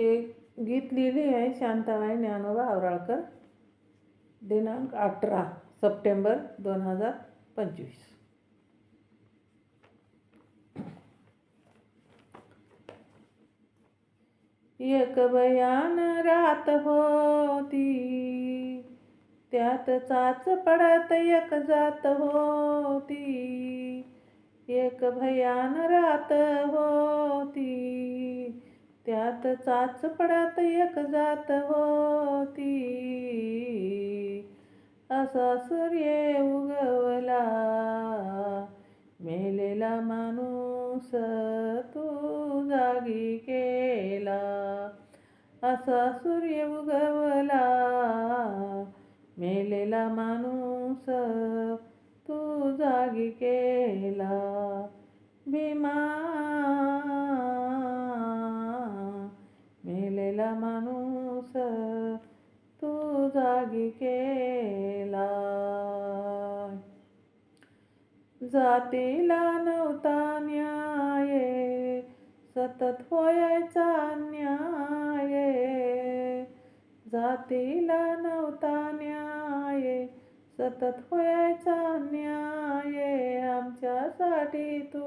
हे गीत लिहिले आहे शांताबाई ज्ञानोबा आवराळकर. दिनांक अठरा सप्टेंबर दोन हजार पंचवीस. एक भयान रात होती. त्यात चाच पडत एक जात होती. एक भयान रात होती. त्यात चाच पडत एक जात होती. असा सूर्य उगवला. मेलेला माणूस तू जागी केला. असा सूर्य उगवला. मेलेला माणूस तू जागी केला. भीमा मेलेला माणूस तू जागी केला. जातीला नव्हता न्याय सतत व्हायचा न्याय. जातीला नव्हता न्याय सतत व्हायचा न्याय. आमच्यासाठी तू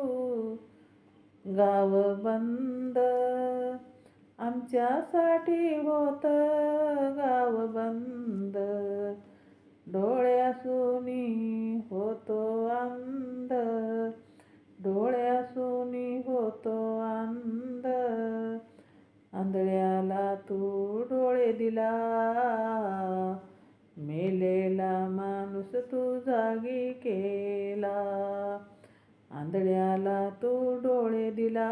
गाव बंद आमच्यासाठी होत गाव बंद. डोळ्यासुनी होतो अंध. डोळ्यासुनी होतो अंध. आंधळ्याला तू डोळे दिला. मेलेला माणूस तू जागी केला. आंधळ्याला तू डोळे दिला.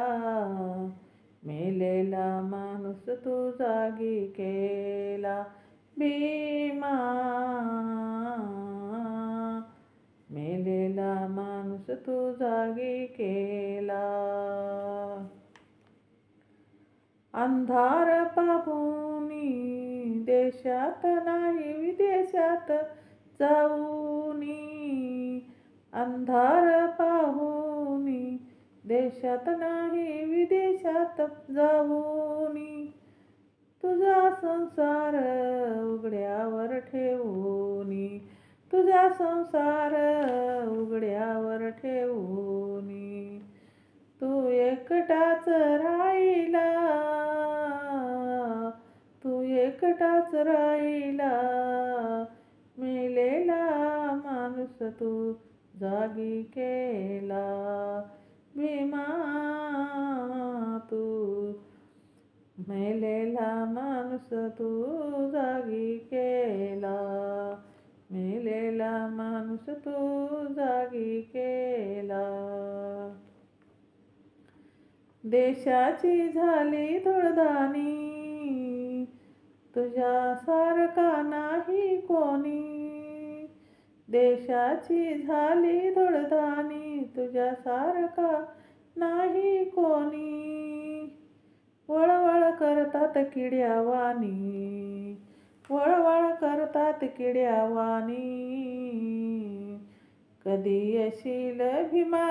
मेलेला माणूस तू जागी केला भीमा. मेलेला माणूस तू जागी केला. अंधार पाहुनी देशात नाही विदेशात जाऊनी. अंधार पाहुनी देशात नाही विदेशात जाऊनी तुझा संसार उघड्यावर ठेवूनी तुझा संसार उघड्यावर ठेवूनी तू एकटाच राहिला. तू एकटाच राहिला. मेलेला माणूस तू जागी केला. भीमा तू मेलेला माणूस तू जागी केला. मेलेला माणूस तू जागी केला. देशाची झाली धुळदाणी तुझ्यासारखा नाही कोणी. देशाची झाली धुळदाणी तुझ्यासारखा नाही कोणी. वळवळ करतात किड्यावानी वळवळ करतात किड्यावानी कधी येशील भीमा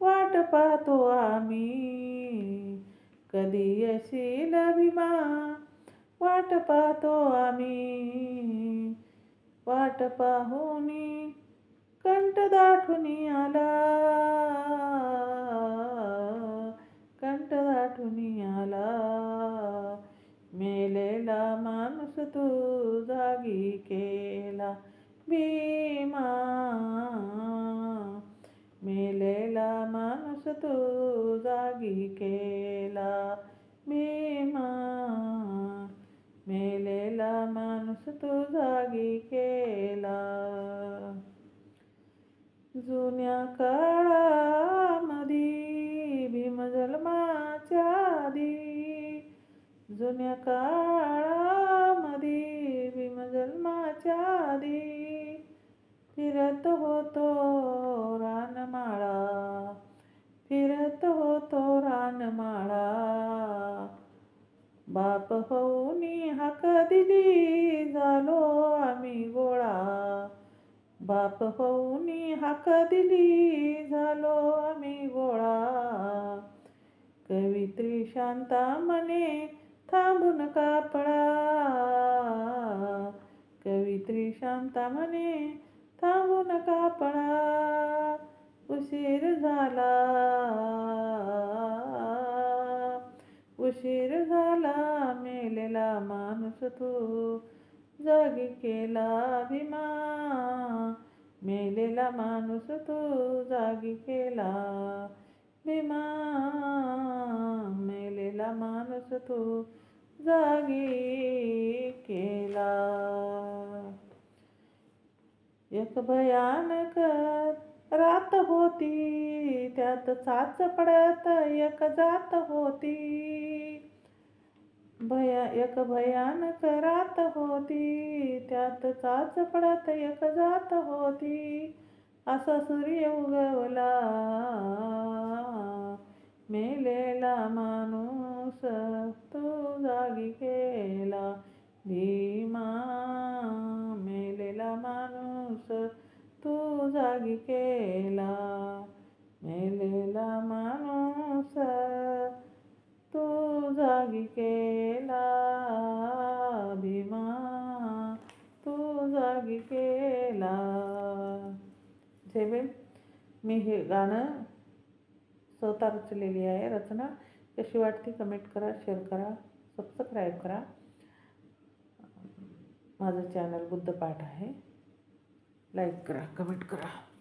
वाट पाहतो आम्ही. कधी येशील भीमा वाट पाहतो आम्ही. वाट पाहुनी कंठ दाठुनी आला. कंठ दाठुनी आला. मेलेला माणूस तू जागी केला. भीमा. मेलेला माणूस तू जागी केला. तुझा तू जागी केला. बाप होऊनी हाक दिली झालो आम्ही गोळा. बाप होऊनी हाक दिली झालो आम्ही गोळा. कवित्री शांता मने थांबून कापळा कवित्री शांता मने थांबून कापळा उशीर झाला. उशीर तू जागी केला भीमा मेलेला माणूस तू जागी केला भीमा मेलेला माणूस तू जागी केला. एक भयानक रात होती. त्यात चाच पडत एक जात होती. भया एक भयानक रात होती. त्यात चाच पडत एक जात होती. असा सूर्य उगवला. मेलेला माणूस तू जागी केला भीमा मेलेला माणूस तू जागी केला मेलेला माणूस तू केला भीमा. तू जागी केला. जय मी हे गाणं स्वतः रचलेली आहे. रचना. कशी वाटते कमेंट करा शेअर करा सबस्क्राईब करा. माझं चॅनल बुद्धपाठ आहे. लाईक करा कमेंट करा.